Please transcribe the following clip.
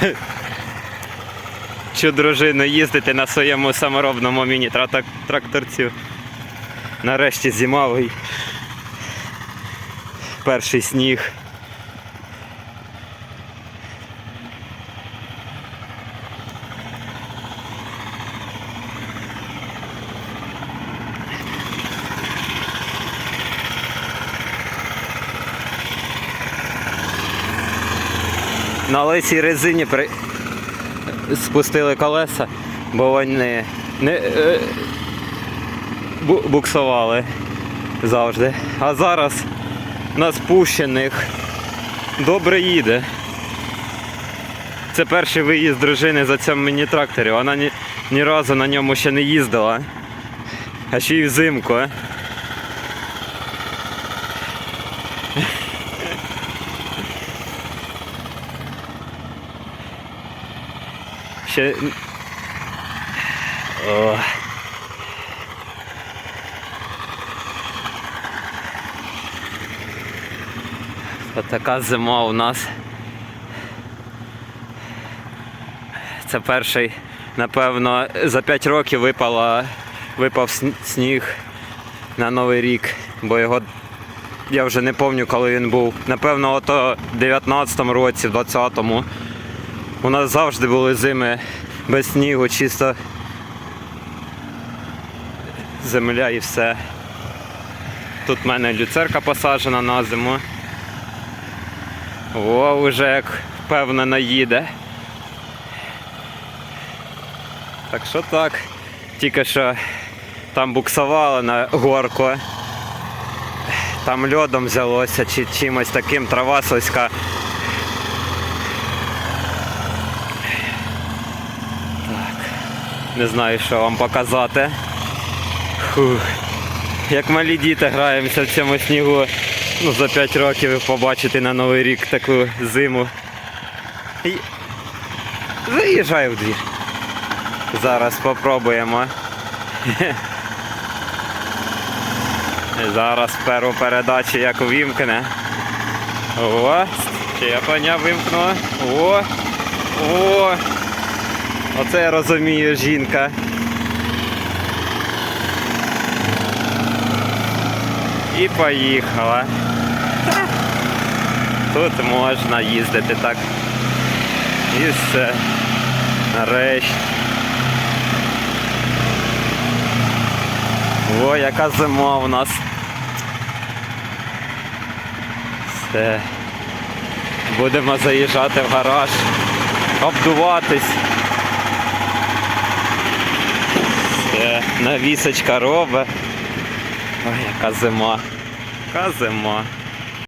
Чу дружину їздити на своєму саморобному міні-тракторцю. Нарешті зимовий. Перший сніг. На лисій резині при... спустили колеса, бо вони не е, буксували завжди. А зараз на спущених добре їде. Це перший виїзд дружини за цьому міні-тракторі. Вона ні, ні разу на ньому ще не їздила. А ще й взимку. Ще. О. Така зима у нас. Це перший, напевно, за 5 років випала, випав сніг на Новий рік, бо його я вже не пам'ятаю, коли він був. Напевно, ото в 19-му році, в 20-му. У нас завжди були зими без снігу, чисто земля і все. Тут в мене люцерка посаджена на зиму. О, уже як впевнено їде. Так що так. Тільки що там буксували на горку. Там льодом взялося чи чимось таким трава слизька. Не знаю, що вам показати. Фух. Як малі діти граємося в цьому снігу. Ну, за 5 років і побачити на Новий рік таку зиму. І... Заїжджай в двір. Зараз попробуємо. Зараз першу передачу як увімкне. О, щеплення вимкнуло. О! О! Оце я розумію жінка. І поїхала. Тут можна їздити так. І все. Нарешті. О, яка зима у нас. Все. Будемо заїжджати в гараж, обдуватись. Все, навісочка робить. Ой, яка зима. Яка зима.